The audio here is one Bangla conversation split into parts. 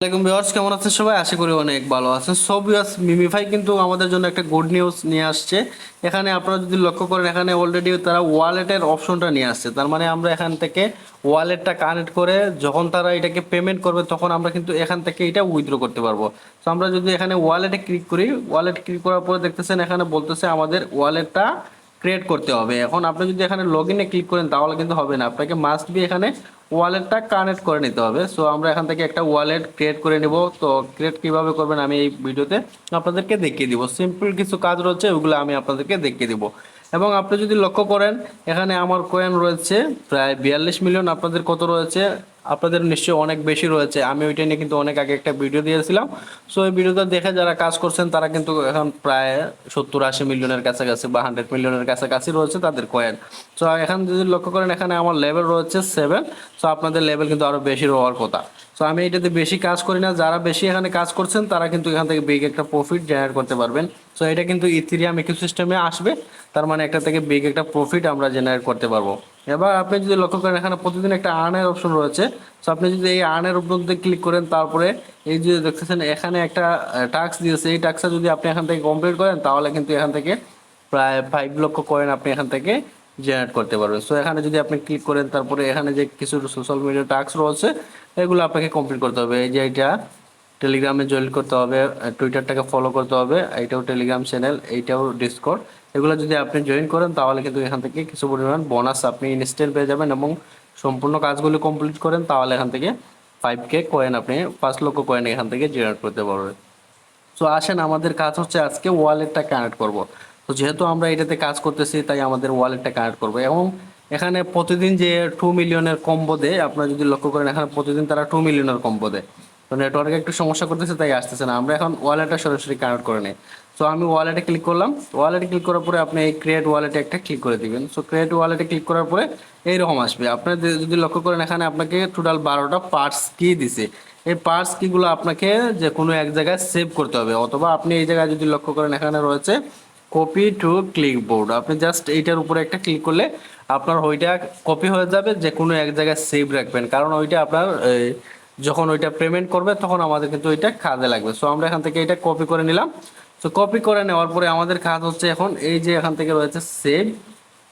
আসসালামাইকুম ভিউয়ার্স, কেমন আছেন সবাই? আশা করি অনেক ভালো আছেন। সব ভিউয়ার্স মিমিফাই কিন্তু আমাদের জন্য একটা গুড নিউজ নিয়ে আসছে। এখানে আপনারা যদি লক্ষ্য করেন, এখানে অলরেডি তারা ওয়ালেটের অপশনটা নিয়ে আসছে। তার মানে আমরা এখান থেকে ওয়ালেটটা কানেক্ট করে যখন তারা এটাকে পেমেন্ট করবে, তখন আমরা কিন্তু এখান থেকে এটা উইথড্র করতে পারব। তো আমরা যদি এখানে ওয়ালেটে ক্লিক করি ওয়ালেট ক্লিক করার পরে দেখতেছেন, এখানে বলতেছে আমাদের ওয়ালেটটা ক্রিয়েট করতে হবে। এখন আপনি যদি এখানে লগ ইনে ক্লিক করেন, তাহলে কিন্তু হবে না। আপনাকে মাস্ট বি এখানে ওয়ালেটটা কানেক্ট করে নিতে হবে। সো আমরা এখান থেকে একটা ওয়ালেট ক্রিয়েট করে নিব। তো ক্রিয়েট কীভাবে করবেন আমি এই ভিডিওতে আপনাদেরকে দেখিয়ে দিব। সিম্পল কিছু কাজ রয়েছে, ওগুলো আমি আপনাদেরকে দেখিয়ে দিব। এবং আপনি যদি লক্ষ্য করেন, এখানে আমার কয়েন রয়েছে, প্রায় বিয়াল্লিশ মিলিয়ন আপনাদের কত রয়েছে? আপনাদের নিশ্চয়ই অনেক বেশি রয়েছে। আমি ওইটা নিয়ে কিন্তু অনেক আগে একটা ভিডিও দিয়েছিলাম। সো এই ভিডিওটা দেখে যারা কাজ করছেন, তারা কিন্তু এখন প্রায় সত্তর আশি মিলিয়নের কাছাকাছি বা হান্ড্রেড মিলিয়নের কাছাকাছি রয়েছে তাদের কয়েন সো এখন যদি লক্ষ্য করেন, এখানে আমার লেভেল রয়েছে সেভেন সো আপনাদের লেভেল কিন্তু আরও বেশি হওয়ার কথা। সো আমি এটাতে বেশি কাজ করি না। যারা বেশি এখানে কাজ করছেন, তারা কিন্তু এখান থেকে বিগ একটা প্রফিট জেনারেট করতে পারবেন। সো এটা কিন্তু ইথিরিয়াম ইকোসিস্টেমে আসবে। তার মানে একটা থেকে বিগ একটা প্রফিট আমরা জেনারেট করতে পারব। এবার আপনি যদি লক্ষ্য করেন, এখানে প্রতিদিন একটা আর্নের অপশন রয়েছে। সো আপনি যদি এই আর্নের উপরে ক্লিক করেন, তারপরে এই যে দেখতেছেন, এখানে একটা টাস্ক দিয়েছে। এই টাস্কটা যদি আপনি এখান থেকে কমপ্লিট করেন, তাহলে কিন্তু এখান থেকে প্রায় ফাইভ লক্ষ কয়েন আপনি এখান থেকে জেনারেট করতে পারবেন। সো এখানে যদি আপনি ক্লিক করেন, তারপরে এখানে যে কিছু সোশ্যাল মিডিয়া টাস্ক রয়েছে, এগুলো আপনাকে কমপ্লিট করতে হবে। এই যে এটা টেলিগ্রামে জয়েন করতে হবে টুইটারটাকে ফলো করতে হবে, এইটাও টেলিগ্রাম চ্যানেল এইটাও ডিসকর্ড এগুলো যদি আপনি জয়েন করেন, তাহলে কিন্তু এখান থেকে কিছু পরিমাণ বোনাস আপনি ইনস্ট্যান্ট পেয়ে যাবেন এবং সম্পূর্ণ কাজগুলি কমপ্লিট করেন, তাহলে এখান থেকে ফাইভ কে কয়েন আপনি পাঁচ লক্ষ কয়েন এখান থেকে জেনারেট করতে পারবেন। সো আসেন, আমাদের কাজ হচ্ছে আজকে ওয়ালেটটা কানেক্ট করব। তো যেহেতু আমরা এটাতে কাজ করতেছি, তাই আমাদের ওয়ালেটটা কানেক্ট করব এবং এখানে প্রতিদিন যে টু মিলিয়নের কম্বো দেয়, আপনারা যদি লক্ষ্য করেন, এখানে প্রতিদিন তারা টু মিলিয়নের কম্বো দেয়। তো নেটওয়ার্কে একটু সমস্যা করতেছে, তাই আসতেছে না। আমরা এখন ওয়ালেটটা সরাসরি কানেক্ট করে নিই। সো আমি ওয়ালেটে ক্লিক করলাম। ওয়ালেটে ক্লিক করার পরে আপনি এই ক্রিয়েট ওয়ালেটে একটা ক্লিক করে দিবেন। সো ক্রিয়েট ওয়ালেটে ক্লিক করার পরে এইরকম আসবে। আপনার যদি লক্ষ্য করেন, এখানে আপনাকে টোটাল বারোটা পার্টস কি দিছে। এই পার্টস কিগুলো আপনাকে যে কোনো এক জায়গায় সেভ করতে হবে। অথবা আপনি এই জায়গায় যদি লক্ষ্য করেন, এখানে রয়েছে কপি টু ক্লিক বোর্ড আপনি জাস্ট এইটার উপরে একটা ক্লিক করলে আপনার ওইটা কপি হয়ে যাবে যে কোনো এক জায়গায় সেভ রাখবেন। কারণ ওইটা আপনার যখন ওইটা পেমেন্ট করবে, তখন আমাদের কিন্তু ওইটা কাজে লাগবে। সো আমরা এখান থেকে এটা কপি করে নিলাম। সো কপি করে নেওয়ার পরে আমাদের কাজ হচ্ছে এখন, এই যে এখান থেকে রয়েছে সেভ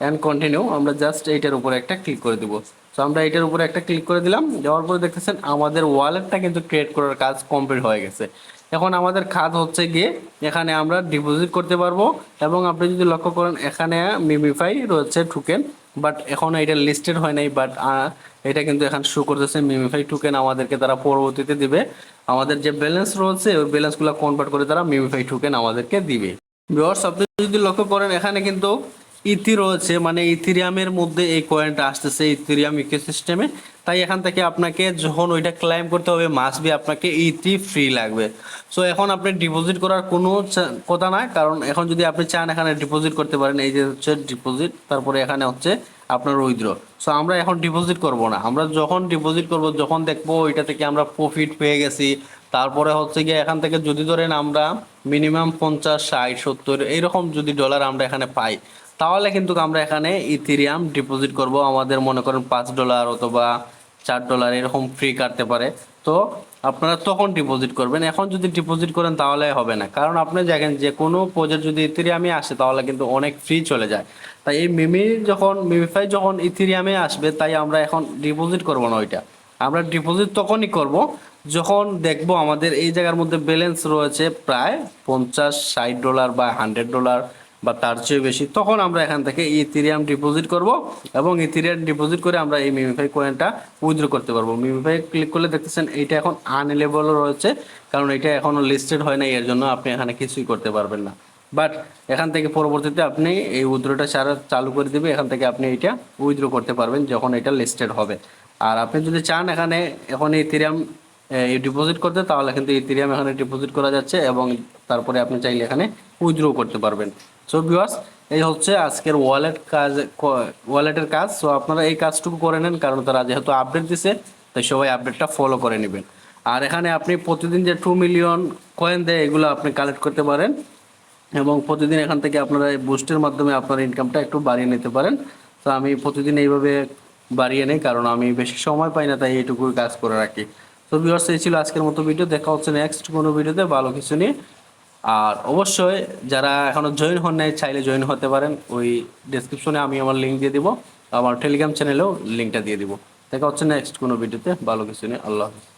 অ্যান্ড কন্টিনিউ আমরা জাস্ট এইটার উপরে একটা ক্লিক করে দিব। সো আমরা এইটার উপরে একটা ক্লিক করে দিলাম। দেওয়ার পরে দেখতেছেন, আমাদের ওয়ালেটটা কিন্তু ক্রিয়েট করার কাজ কমপ্লিট হয়ে গেছে। এখন আমাদের কাজ হচ্ছে গিয়ে, এখানে আমরা ডিপোজিট করতে পারব এবং আপনি যদি লক্ষ্য করেন, এখানে মিমিফাই রয়েছে টোকেন বাট এখন এটা লিস্টেড হয় নাই বাট এটা কিন্তু এখন শো করতেছে মিমিফাই টোকেন আমাদেরকে তারা পরবর্তীতে দিবে। আমাদের যে ব্যালেন্স রয়েছে, ওই ব্যালেন্সগুলো কনভার্ট করে তারা মিমিফাই টোকেন আমাদেরকে দিবে। ভিউয়ার্স আপনি যদি লক্ষ্য করেন, এখানে কিন্তু ইথি রয়েছে মানে ইথিরিয়ামের মধ্যে এই কয়েনটা আসতেছে ইথিরিয়াম ইকোসিস্টেমে তাই এখান থেকে আপনাকে যখন ওইটা ক্লাইম করতে হবে মাস বি আপনাকে ইথি ফ্রি লাগবে। সো এখন আপনি ডিপোজিট করার কোনো কথা না কারণ এখন যদি আপনি চান এখানে ডিপোজিট করতে পারেন, এই যে হচ্ছে ডিপোজিট তারপরে এখানে হচ্ছে আপনার উইথড্র সো আমরা এখন ডিপোজিট করব না। আমরা যখন ডিপোজিট করব, যখন দেখব ওইটা থেকে আমরা প্রফিট পেয়ে গেছি, তারপরে হচ্ছে গিয়ে এখান থেকে যদি ধরেন আমরা মিনিমাম পঞ্চাশ, ষাট, সত্তর, এইরকম যদি ডলার আমরা এখানে পাই তাহলে কিন্তু আমরা এখানে ইথিরিয়াম ডিপোজিট করব। আমাদের মনে করেন পাঁচ ডলার অথবা চার ডলার এরকম ফ্রি কাটতে পারে। তো আপনারা তখন ডিপোজিট করবেন। এখন যদি ডিপোজিট করেন তাহলে হবে না। কারণ আপনি দেখেন যে কোনো প্রজেক্ট যদি ইথিরিয়ামে আসে তাহলে কিন্তু অনেক ফ্রি চলে যায়। তাই এই মিমি যখন মিমিফাই যখন ইথিরিয়ামে আসবে তাই আমরা এখন ডিপোজিট করব না ওইটা। আমরা ডিপোজিট তখনই করব যখন দেখব আমাদের এই জায়গার মধ্যে ব্যালেন্স রয়েছে প্রায় পঞ্চাশ, ষাট ডলার বা হান্ড্রেড ডলার বা তার চেয়ে বেশি, তখন আমরা এখান থেকে ইথিরিয়াম ডিপোজিট করব এবং ইথিরিয়াম ডিপোজিট করে আমরা এই মিমিফাই কয়েনটা উইথড্র করতে পারব। মিমিফাই ক্লিক করলে দেখতেছেন এইটা এখন আনএলেবল রয়েছে, কারণ এটা এখনও লিস্টেড হয় না এর জন্য আপনি এখানে কিছুই করতে পারবেন না। বাট এখান থেকে পরবর্তীতে আপনি এই উইথড্রটা সারা চালু করে দিবে, এখান থেকে আপনি এটা উইথড্র করতে পারবেন যখন এটা লিস্টেড হবে। আর আপনি যদি চান এখানে এখন ইথিরিয়াম ডিপোজিট করতে, তাহলে কিন্তু ইথিরিয়াম এখানে ডিপোজিট করা যাচ্ছে এবং তারপরে আপনি চাইলে এখানে উইথড্র করতে পারবেন। সো ভিউয়ার্স এই হচ্ছে আজকের ওয়ালেট কাজ ওয়ালেটের কাজ। সো আপনারা এই কাজটুকু করে নেন, কারণ তারা যেহেতু আপডেট দিছে, তাই সবাই আপডেটটা ফলো করে নেবেন। আর এখানে আপনি প্রতিদিন যে টু মিলিয়ন কয়েন দেয়, এগুলো আপনি কালেক্ট করতে পারেন। এবং প্রতিদিন এখান থেকে আপনারা এই বুস্টের মাধ্যমে আপনার ইনকামটা একটু বাড়িয়ে নিতে পারেন। তো আমি প্রতিদিন এইভাবে বাড়িয়ে নেই, কারণ আমি বেশি সময় পাই না, তাই এইটুকুই কাজ করে রাখি। তো ভিউয়ার্স এই ছিল আজকের মতো ভিডিও দেখা হচ্ছে নেক্সট কোনো ভিডিওতে ভালো কিছু নিয়ে আর অবশ্যই যারা এখনও জয়েন হন নাই, চাইলে জয়েন হতে পারেন। ওই ডেসক্রিপশনে আমি আমার লিঙ্ক দিয়ে দিব। আমার টেলিগ্রাম চ্যানেলেও লিঙ্কটা দিয়ে দিব। দেখা হচ্ছে নেক্সট কোনো ভিডিওতে ভালো কিছু নেই। আল্লাহ হাফেজ।